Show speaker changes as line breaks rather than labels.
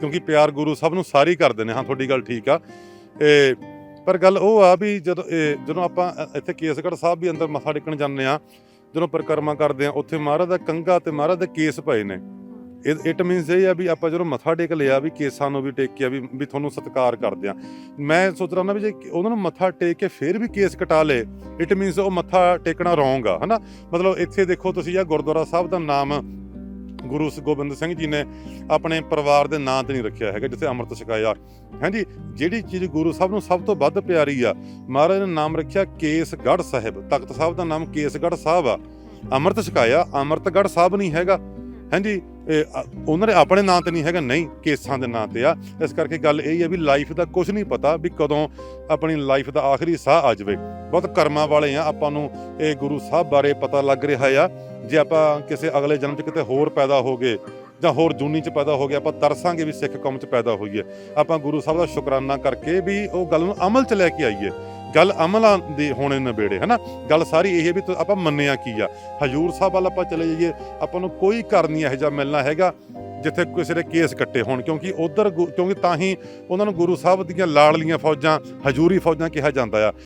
ਕਿਉਂਕਿ ਪਿਆਰ ਗੁਰੂ ਸਭ ਨੂੰ ਸਾਰੀ ਕਰਦੇ ਨੇ। ਹਾਂ, ਤੁਹਾਡੀ ਗੱਲ ਠੀਕ ਆ। ਇਹ ਪਰ ਗੱਲ ਉਹ ਆ ਵੀ ਜਦੋਂ ਇਹ ਜਦੋਂ ਆਪਾਂ ਇੱਥੇ ਕੇਸਗੜ੍ਹ ਸਾਹਿਬ ਵੀ ਅੰਦਰ ਮੱਥਾ ਟੇਕਣ ਜਾਂਦੇ ਆ ਜਦੋਂ ਪਰਿਕਰਮਾ ਕਰਦੇ ਆ ਉੱਥੇ ਮਹਾਰਾਜ ਦਾ ਕੰਗਾ ਤੇ ਮਹਾਰਾਜ ਦੇ ਕੇਸ ਪਏ ਨੇ। ਇਟ ਮੀਨਸ ਇਹ ਆ ਵੀ ਆਪਾਂ ਜਦੋਂ ਮੱਥਾ ਟੇਕ ਲਿਆ ਵੀ ਕੇਸਾਂ ਨੂੰ ਵੀ ਟੇਕਿਆ ਵੀ ਵੀ ਤੁਹਾਨੂੰ ਸਤਿਕਾਰ ਕਰਦੇ ਆ ਮੈਂ ਸੋਚ ਰਿਹਾ ਹੁੰਦਾ ਵੀ ਜੇ ਉਹਨਾਂ ਨੂੰ ਮੱਥਾ ਟੇਕ ਕੇ ਫਿਰ ਵੀ ਕੇਸ ਕਟਾ ਲੇ ਇਟ ਮੀਨਸ ਉਹ ਮੱਥਾ ਟੇਕਣਾ ਰੋਂਗ ਆ, ਹਨਾ? ਮਤਲਬ ਇੱਥੇ ਦੇਖੋ ਤੁਸੀਂ ਆ ਗੁਰਦੁਆਰਾ ਸਾਹਿਬ ਦਾ ਨਾਮ ਗੁਰੂ ਗੋਬਿੰਦ ਸਿੰਘ ਜੀ ਨੇ ਆਪਣੇ ਪਰਿਵਾਰ ਦੇ ਨਾਂ ਤੇ ਨਹੀਂ ਰੱਖਿਆ ਹੈਗਾ ਜਿੱਥੇ ਅੰਮ੍ਰਿਤ ਛਕਾਇਆ। ਹਾਂਜੀ ਜਿਹੜੀ ਚੀਜ਼ ਗੁਰੂ ਸਾਹਿਬ ਨੂੰ ਸਭ ਤੋਂ ਵੱਧ ਪਿਆਰੀ ਆ ਮਹਾਰਾਜ ਨੇ ਨਾਮ ਰੱਖਿਆ ਕੇਸਗੜ੍ਹ ਸਾਹਿਬ। ਤਖਤ ਸਾਹਿਬ ਦਾ ਨਾਮ ਕੇਸਗੜ੍ਹ ਸਾਹਿਬ ਆ। ਅੰਮ੍ਰਿਤ ਛਕਾਇਆ ਅੰਮ੍ਰਿਤਗੜ੍ਹ ਸਾਹਿਬ ਨਹੀਂ ਹੈਗਾ। ਹਾਂਜੀ ਉਹਨਾਂ ਦੇ ਆਪਣੇ ਨਾਂ ਤੇ ਨਹੀਂ ਹੈਗਾ, ਨਹੀਂ, ਕੇਸਾਂ ਦੇ ਨਾਂ ਤੇ ਆ। ਇਸ ਕਰਕੇ ਗੱਲ ਇਹ ਹੈ ਵੀ ਲਾਈਫ ਦਾ ਕੁਝ ਨਹੀਂ ਪਤਾ ਵੀ ਕਦੋਂ ਆਪਣੀ ਲਾਈਫ ਦਾ ਆਖਰੀ ਸਾਹ ਆ ਜਾਵੇ। ਬਹੁਤ ਕਰਮਾਂ ਵਾਲੇ ਆ, ਆਪਾਂ ਨੂੰ ਇਹ ਗੁਰੂ ਸਾਹਿਬ ਬਾਰੇ ਪਤਾ ਲੱਗ ਰਿਹਾ ਆ। ਜੇ ਆਪਾਂ ਕਿਸੇ ਅਗਲੇ ਜਨਮ 'ਚ ਕਿਤੇ ਹੋਰ ਪੈਦਾ ਹੋ ਗਏ ਜਾਂ ਹੋਰ ਜੂਨੀ 'ਚ ਪੈਦਾ ਹੋ ਗਏ, ਆਪਾਂ ਤਰਸਾਂਗੇ ਵੀ ਸਿੱਖ ਕੌਮ 'ਚ ਪੈਦਾ ਹੋਈਏ ਆਪਾਂ ਗੁਰੂ ਸਾਹਿਬ ਦਾ ਸ਼ੁਕਰਾਨਾ ਕਰਕੇ ਵੀ ਉਹ ਗੱਲ ਨੂੰ ਅਮਲ 'ਚ ਲੈ ਕੇ ਆਈਏ। ਗੱਲ ਅਮਲਾਂ ਦੀ ਹੋਣੇ ਨਵੇੜੇ ਹਨਾ? ਗੱਲ ਸਾਰੀ ਇਹ ਵੀ ਆਪਾਂ ਮੰਨਿਆ ਕੀ ਆ? ਹਜੂਰ ਸਾਹਿਬ ਵੱਲ ਆਪਾਂ ਚਲੇ ਜਾਈਏ, ਆਪਾਂ ਨੂੰ ਕੋਈ ਘਰ ਨਹੀਂ ਇਹੋ ਜਿਹਾ ਮਿਲਣਾ ਹੈਗਾ ਜਿੱਥੇ ਕਿਸੇ ਦੇ ਕੇਸ ਕੱਟੇ ਹੋਣ, ਕਿਉਂਕਿ ਉਧਰ ਕਿਉਂਕਿ ਤਾਂ ਹੀ ਉਹਨਾਂ ਨੂੰ ਗੁਰੂ ਸਾਹਿਬ ਦੀਆਂ ਲਾੜਲੀਆਂ ਫੌਜਾਂ, ਹਜੂਰੀ ਫੌਜਾਂ ਕਿਹਾ ਜਾਂਦਾ ਆ।